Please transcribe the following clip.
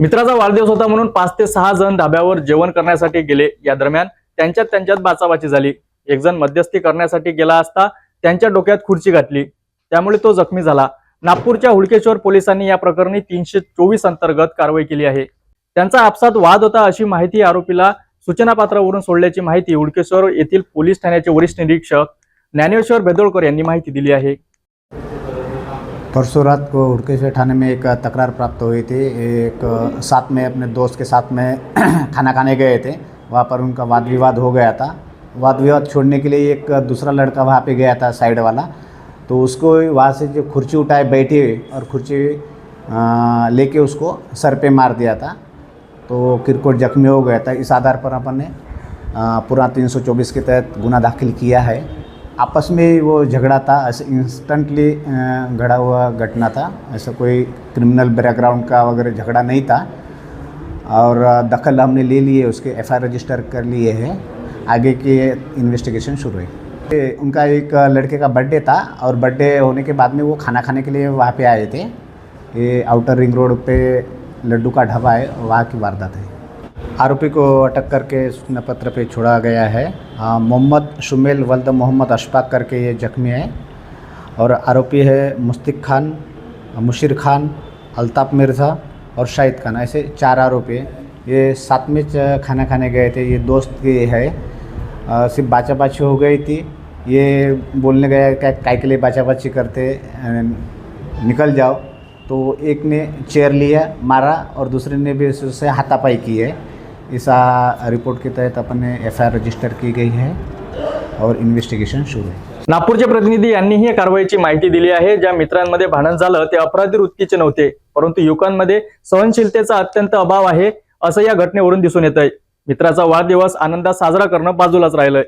मित्राचा वाढदिवस होता म्हणून पाच ते सहा जण धाब्यावर जेवण करण्यासाठी गेले. या दरम्यान त्यांच्यात त्यांच्यात बाचाबाची झाली. एक जण मध्यस्थी करण्यासाठी गेला असता त्यांच्या डोक्यात खुर्ची घातली. त्यामुळे तो जखमी झाला. नागपूरच्या हुडकेश्वर पोलिसांनी या प्रकरणी तीनशे चोवीस अंतर्गत कारवाई केली आहे. त्यांचा आपसात वाद होता अशी माहिती आरोपीला सूचनापात्रावरून सोडल्याची माहिती हुडकेश्वर येथील पोलीस ठाण्याचे वरिष्ठ निरीक्षक ज्ञानेश्वर बेदोळकर यांनी माहिती दिली आहे. परसों रात को हुड़केश्वर थाने में एक तकरार प्राप्त हुई थी। एक साथ में अपने दोस्त के साथ में खाना खाने गए थे। वहाँ पर उनका वाद विवाद हो गया था। वाद विवाद छोड़ने के लिए एक दूसरा लड़का वहाँ पे गया था साइड वाला। तो उसको वहाँ से जो खुर्ची उठाए बैठे और खुर्ची लेके उसको सर पे मार दिया था। तो किरकोट जख्मी हो गया था। इस आधार पर अपन ने पूरा 324 के तहत गुना दाखिल किया है। आपस में वो झगड़ा था, ऐसे इंस्टेंटली घड़ा हुआ घटना था। ऐसा कोई क्रिमिनल बैकग्राउंड का वगैरह झगड़ा नहीं था। और दखल हमने ले लिए, उसके एफ़ रजिस्टर कर लिए हैं। आगे की इन्वेस्टिगेशन शुरू है उनका एक लड़के का बर्थडे था और बर्थडे होने के बाद में वो खाना खाने के लिए वहाँ पे आए थे। ये आउटर रिंग रोड पे लड्डू का ढाबा है, वहाँ की वारदात है। आरोपी को अटक करके सूचना पत्र पे छोड़ा गया है। मोहम्मद शुमेल वल्द मोहम्मद अशफाक करके ये जख्मी है। और आरोपी है मुस्तिक खान, मुशीर खान, अल्ताफ़ मिर्ज़ा और शाहिद खान। ऐसे चार आरोपी हैं। ये साथ में खाना खाने गए थे। ये दोस्त के है। सिर्फ़ बाचाबाची हो गई थी। ये बोलने गया क्या काय के लिए बाचाबाची करते निकल जाओ। तो एक ने चेयर लिया, मारा और दूसरे ने भी उससे हाथापाई की है। इस रिपोर्ट के तहत अपन ने एफ रजिस्टर की गई है और इन्वेस्टिगेशन शुरू है। नागपूरचे प्रतिनिधी यांनीही या कारवाईची माहिती दिली आहे. ज्या मित्रांमध्ये भांडण झालं ते अपराधी वृत्तीचे नव्हते परंतु युवकांमध्ये सहनशीलतेचा अत्यंत अभाव आहे असं या घटनेवरून दिसून येत आहे मित्राचा वाढदिवस आनंदात साजरा करणं बाजूलाच राहिलंय.